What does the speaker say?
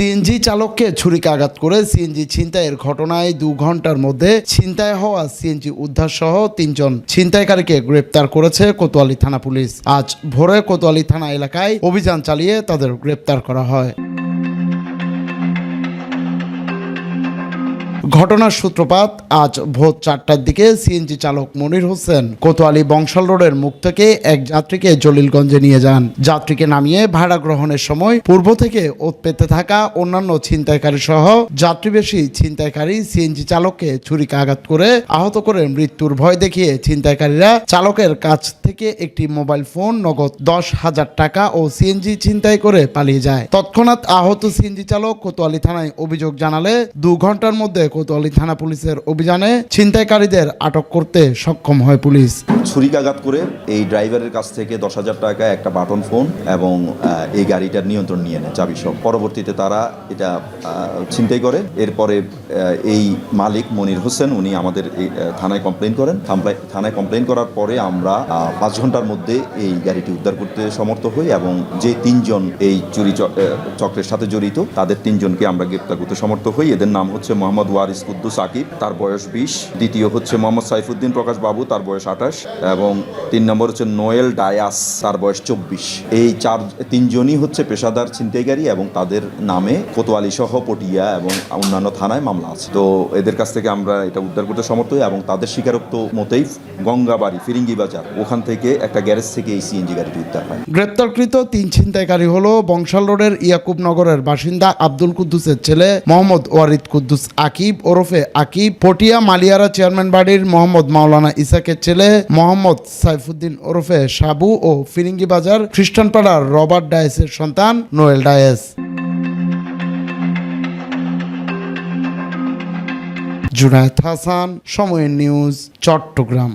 CNG চালককে ছুরিকাঘাত করে CNG ছিনতাইয়ের ঘটনায় দু ঘণ্টার মধ্যে ছিনতাই হওয়া সিএনজি উদ্ধার সহ তিনজন ছিনতাইকারীকে গ্রেপ্তার করেছে কোতোয়ালি থানা পুলিশ। আজ ভোরে কোতোয়ালি থানা এলাকায় অভিযান চালিয়ে তাদের গ্রেপ্তার করা হয়। ঘটনার সূত্রপাত, আজ ভোর চারটার দিকে সিএনজি চালক মনির হোসেন কোতোয়ালি বংশাল রোডের মুখ থেকে এক যাত্রীকে জলিলগঞ্জে নিয়ে যান। যাত্রীকে নামিয়ে ভাড়া গ্রহণের সময় পূর্ব থেকে ওত পেতে থাকা অন্যান্য ছিনতাইকারী সহ যাত্রীবেশী ছিনতাইকারী সিএনজি চালককে ছুরিকাঘাত করে আহত করে মৃত্যুর ভয় দেখিয়ে ছিনতাইকারীরা চালকের কাছ থেকে একটি মোবাইল ফোন নগদ দশ হাজার টাকা ও সিএনজি ছিনতাই করে পালিয়ে যায়। তৎক্ষণাৎ আহত সিএনজি চালক কোতোয়ালি থানায় অভিযোগ জানালে দু ঘণ্টার মধ্যে কোতোয়ালি থানা পুলিশের অভিযানে ছিনতাইকারীদের আটক করতে সক্ষম হয় পুলিশ। ছুরিকাঘাত করে এই ড্রাইভারের কাছ থেকে দশ হাজার টাকা একটা বাটন ফোন এবং এই গাড়িটার নিয়ন্ত্রণ নিয়ে নেয় চাবি সব পরবর্তীতে তারা এটা ছিনতাই করে। এরপরে এই মালিক মনির হোসেন উনি আমাদের থানায় কমপ্লেন করেন। থানায় কমপ্লেন করার পরে আমরা পাঁচ ঘণ্টার মধ্যে এই গাড়িটি উদ্ধার করতে সমর্থ হই এবং যে তিনজন এই চুরি চক্রের সাথে জড়িত, তাদের তিনজনকে আমরা গ্রেপ্তার করতে সমর্থ হই। এদের নাম হচ্ছে মোহাম্মদ ওয়ারিস কুদ্দুস আকিব, তার বয়স বিশ। দ্বিতীয় হচ্ছে মোহাম্মদ সাইফুদ্দিন প্রকাশ বাবু, তার বয়স আঠাশ। এবং তিন নম্বর হচ্ছে নোয়েল ডায়াস, তার বয়স চব্বিশ। এই চার, তিনজনই হচ্ছে পেশাদার ছিনতাইকারী এবং তাদের নামে কোতোয়ালি সহ পটিয়া এবং অন্যান্য থানায় মামলা আছে। তো এদের কাছ থেকে আমরা এটা উদ্ধার করতে সমর্থ এবং তাদের স্বীকারোক্ত মতেই গঙ্গাবাড়ি, ফিরিঙ্গি বাজার, ওখান থেকে একটা গ্যারেজ থেকে এই সিএনজি গাড়িটি উদ্ধার হয়। গ্রেপ্তারকৃত তিন ছিনতাইকারী হলো বংশাল রোডের ইয়াকুব নগরের বাসিন্দা আব্দুল কুদ্দুসের ছেলে মোহাম্মদ ওয়ারিদ কুদ্দুস আকিব ওরফে আকিব পটিয়া মালিয়ারা চেয়ারম্যান বাড়ির মোহাম্মদ মাওলানা ইসাকের ছেলে মোহাম্মদ সাইফুদ্দিন ওরফে সাবু ও ফিরিঙ্গি বাজার খ্রিস্টানপাড়ার রবার্ট ডায়েসের সন্তান নোয়েল ডায়েস। জুনায়েদ হাসান, সময়ের নিউজ, চট্টগ্রাম।